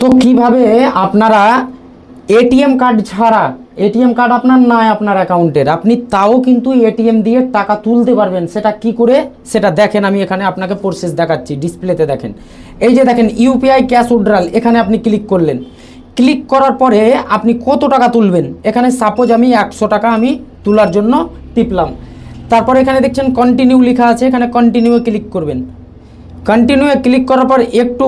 তো কীভাবে আপনারা এটিএম কার্ড ছাড়া, এটিএম কার্ড আপনার নাই আপনার অ্যাকাউন্টের, আপনি তাও কিন্তু এটিএম দিয়ে টাকা তুলতে পারবেন। সেটা কি করে? সেটা দেখেন, আমি এখানে আপনাকে প্রসেস দেখাচ্ছি ডিসপ্লেতে দেখেন। এই যে দেখেন ইউপিআই ক্যাশ উইড্রাল এখানে আপনি ক্লিক করলেন। ক্লিক করার পরে আপনি কত টাকা তুলবেন? এখানে সাপোজ আমি একশো টাকা আমি তোলার জন্য টিপলাম। তারপরে এখানে দেখছেন কন্টিনিউ লেখা আছে, এখানে কন্টিনিউ ক্লিক করবেন। কন্টিনিউ ক্লিক করার পর একটু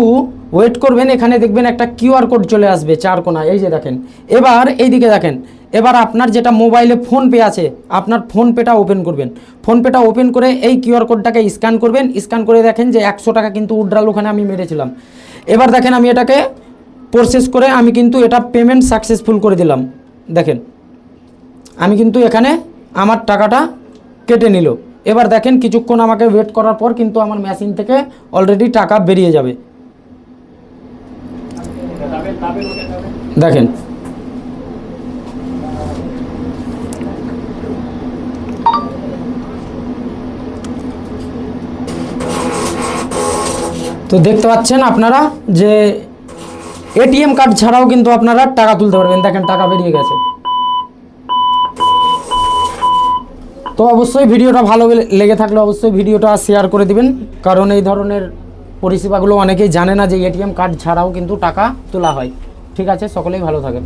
ওয়েট করবেন, এখানে দেখবেন একটা কিউআর কোড চলে আসবে চার কোনা এই যে দেখেন, এবার এইদিকে দেখেন, এবার আপনার যেটা মোবাইলে ফোনপে আছে, আপনার ফোনপেটা ওপেন করবেন। ফোনপেটা ওপেন করে এই কিউআর কোডটাকে স্ক্যান করবেন স্ক্যান করে দেখেন যে একশো টাকা কিন্তু উড্রাল ওখানে আমি মেরেছিলাম। এবার দেখেন আমি এটাকে প্রসেস করে আমি কিন্তু এটা পেমেন্ট সাকসেসফুল করে দিলাম। দেখেন, আমি কিন্তু এখানে আমার টাকাটা কেটে নিল। এবার দেখেন কিছুক্ষণ আমাকে ওয়েট করার পর কিন্তু আমার মেশিন থেকে অলরেডি টাকা বেরিয়ে যাবে। দেখেন। তো দেখতে পাচ্ছেন আপনারা যে এটিএম কার্ড ছাড়াও কিন্তু আপনারা টাকা তুলতে পারবেন। দেখেন, টাকা বেরিয়ে গেছে। তো অবশ্যই ভিডিওটা ভালো লেগে থাকলে অবশ্যই ভিডিওটা শেয়ার করে দিবেন। কারণ এই ধরনের পরিষেবাগুলো অনেকেই জানে না যে এটিএম কার্ড ছাড়াও কিন্তু টাকা তোলা হয়। ঠিক আছে, সকলেই ভালো থাকেন।